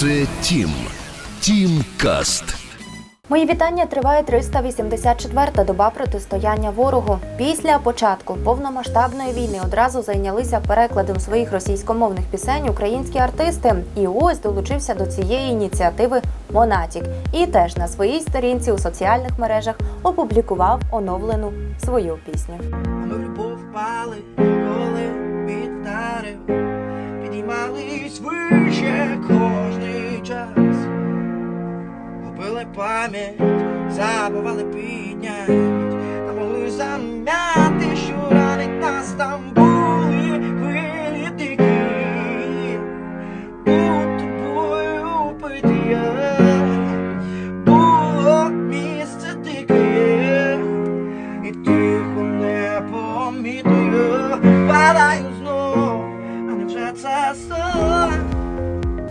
Це Тім. Тім Каст. Мої вітання триває 384-та доба протистояння ворогу. Після початку повномасштабної війни одразу зайнялися перекладом своїх російськомовних пісень українські артисти. І ось долучився до цієї ініціативи Монатік. І теж на своїй сторінці у соціальних мережах опублікував оновлену свою пісню. Ми в любов впали, коли піддарив, підіймались вище губили пам'ять, забували піднять, та могли зам'яти, що ранить нас там були хвилі такі, у тобою питія, було місце таке. І тихо не помітую, падаю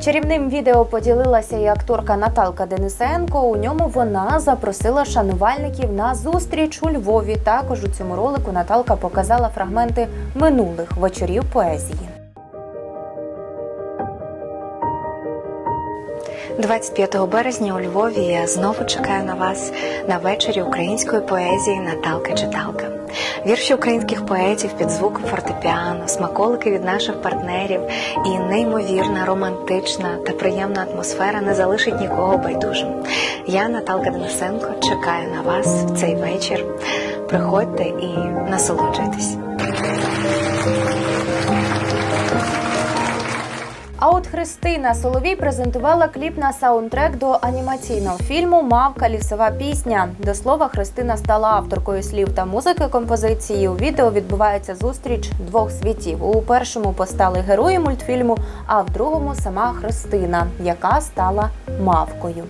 Чарівним відео поділилася і акторка Наталка Денисенко. У ньому вона запросила шанувальників на зустріч у Львові. Також у цьому ролику Наталка показала фрагменти минулих вечорів поезії. 25 березня у Львові я знову чекаю на вас на вечорі української поезії Наталка Читалка. Вірші українських поетів під звук фортепіано, смаколики від наших партнерів і неймовірна, романтична та приємна атмосфера не залишить нікого байдужим. Я, Наталка Денисенко, чекаю на вас в цей вечір. Приходьте і насолоджуйтесь. Христина Соловій презентувала кліп на саундтрек до анімаційного фільму Мавка лісова пісня. До слова, Христина стала авторкою слів та музики композиції. У відео відбувається зустріч двох світів. У першому постали герої мультфільму, а в другому сама Христина, яка стала мавкою.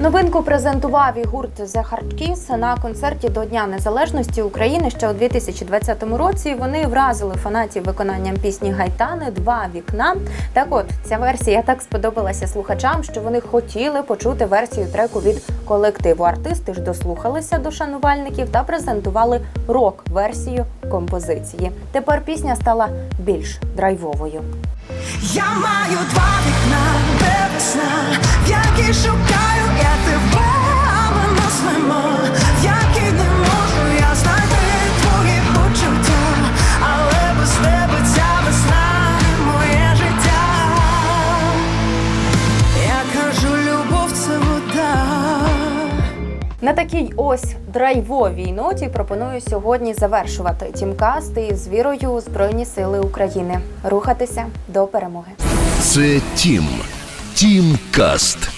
Новинку презентував і гурт The Hard Kiss на концерті до Дня Незалежності України ще у 2020 році. Вони вразили фанатів виконанням пісні Гайтани Два вікна. Так от ця версія так сподобалася слухачам, що вони хотіли почути версію треку від колективу. Артисти ж дослухалися до шанувальників та презентували рок-версію композиції. Тепер пісня стала більш драйвовою. Я маю два вікна, де весна, в які шукаю На такій ось драйвовій ноті пропоную сьогодні завершувати тімкаст і з вірою Збройні Сили України рухатися до перемоги. Це Тім. Тім Каст.